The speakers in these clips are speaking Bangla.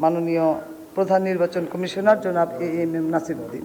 মাননীয় প্রধান নির্বাচন কমিশনার জনাব এ এম এম নাসিরুদ্দিন।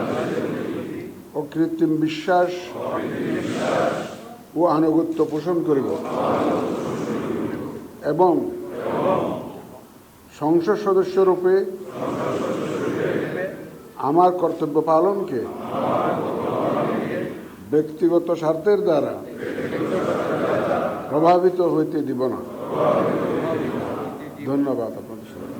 অকৃত্রিম বিশ্বাস ও আনুগত্য পোষণ করিব। এবং সংসদ সদস্য রূপে আমার কর্তব্য পালনকে ব্যক্তিগত স্বার্থের দ্বারা প্রভাবিত হইতে দিব না। ধন্যবাদ আপনাদের সবাইকে।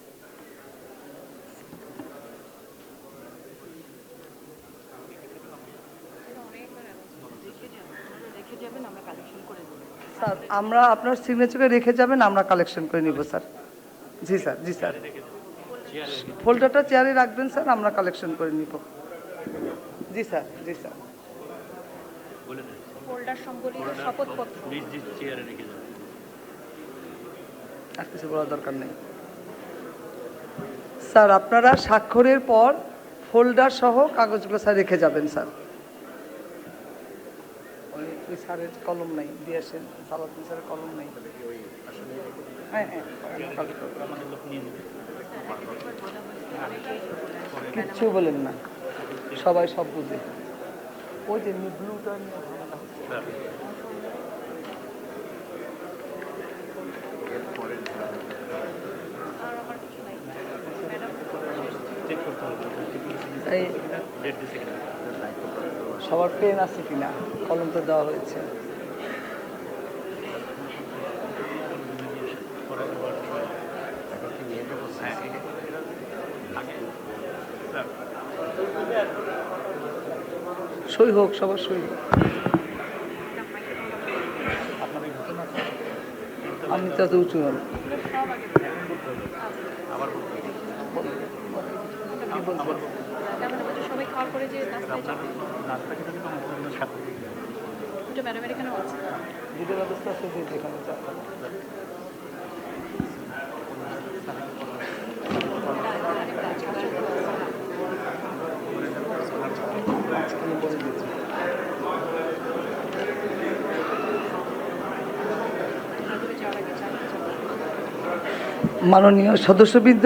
স্যার আমরা আপনার সিগনেচারে রেখে যাবেন আমরা কালেকশন করে নিব স্যার। জি স্যার জি স্যার। ফোল্ডারটা চেয়ারে রাখবেন স্যার আমরা কালেকশন করে নিব। জি স্যার জি স্যার। ফোল্ডার শপথপত্র। চেয়ারে রেখে যাবে আর কিছু বলার দরকার নেই। স্যার আপনারা স্বাক্ষরের পর ফোল্ডার সহ কাগজগুলো স্যার রেখে যাবেন স্যার। ওই স্যারের কলম নাই দিয়ে আসেন সালাদিন স্যারের কলম নাই। হ্যাঁ হ্যাঁ। কিচ্ছু বলেন না সবাই সব বুঝে। ওই যে নিয়ে এই সবার পেন আছে কিনা? কলম তো দেওয়া হয়েছে। হ্যাঁ সই হোক, সবার সই আমি তো উঁচু হল মানে সবাই খাওয়ার পরে যে নাস্তায় আপনার যাবে নাস্তা খেতে কিন্তু আমার সাথে ওটা ম্যাডামের এখানেও আছে। যেখানে যাওয়ার আগে চাকরি মাননীয় সদস্যবৃন্দ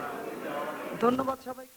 ধন্যবাদ সবাইকে।